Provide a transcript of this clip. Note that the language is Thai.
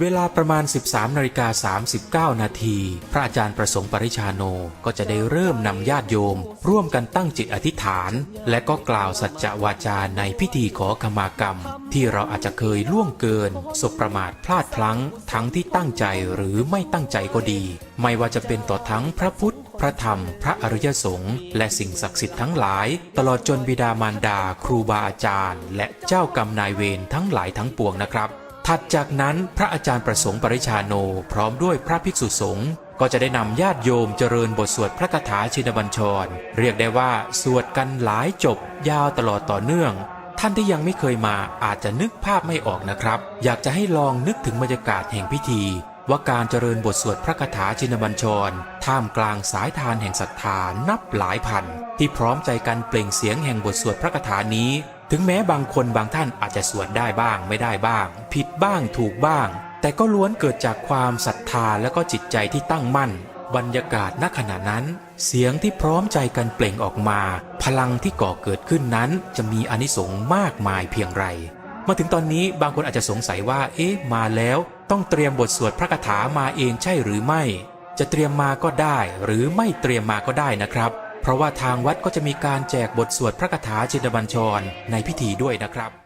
เวลาประมาณ 13นาฬิกา39 นาที พระอาจารย์ประสงค์ปริชาโนก็จะได้เริ่มนำญาติโยม ร่วมกันตั้งจิตอธิษฐาน และก็กล่าวสัจจวาจาในพิธีขอขมากรรม ที่เราอาจจะเคยล่วงเกิน สบประมาทพลาดพลั้ง ทั้งที่ตั้งใจหรือไม่ตั้งใจก็ดี ไม่ว่าจะเป็นต่อทั้งพระพุทธ พระธรรม พระอริยสงฆ์และสิ่งศักดิ์สิทธิ์ทั้งหลาย ตลอดจนบิดามารดา ครูบาอาจารย์ และเจ้ากรรมนายเวรทั้งหลายทั้งปวงนะครับ ถัดจากนั้นพระอาจารย์ประสงค์ปริชาโนพร้อมด้วยพระภิกษุสงฆ์ก็จะได้นำญาติโยมเจริญบทสวดพระคาถาชินบัญชร เรียกได้ว่าสวดกันหลายจบ ยาวตลอดต่อเนื่อง ท่านที่ยังไม่เคยมาอาจจะนึกภาพไม่ออกนะครับ อยากจะให้ลองนึกถึงบรรยากาศแห่งพิธี ว่าการเจริญบทสวดพระคาถาชินบัญชร ท่ามกลางสายทานแห่งศรัทธานับหลายพัน ที่พร้อมใจกันเปล่งเสียงแห่งบทสวดพระคาถานี้ ถึงแม้บางคนบางท่านอาจจะสวดได้บ้างไม่ได้บ้าง ผิดบ้างถูกบ้าง แต่ก็ล้วนเกิดจากความศรัทธาและก็จิตใจที่ตั้งมั่น บรรยากาศณขณะนั้น เสียงที่พร้อมใจกันเปล่งออกมา พลังที่ก่อเกิดขึ้นนั้น จะมีอนิสงส์มากมายเพียงไรมาถึงตอนนี้บางคนอาจจะสงสัยว่า เอ๊ะ มาแล้ว ต้องเตรียมบทสวดพระคาถามาเองใช่หรือไม่ จะเตรียมมาก็ได้หรือไม่เตรียมมาก็ได้นะครับ เพราะว่าทางวัดก็จะมีการแจกบทสวดพระคาถาชินบัญชรในพิธีด้วยนะครับ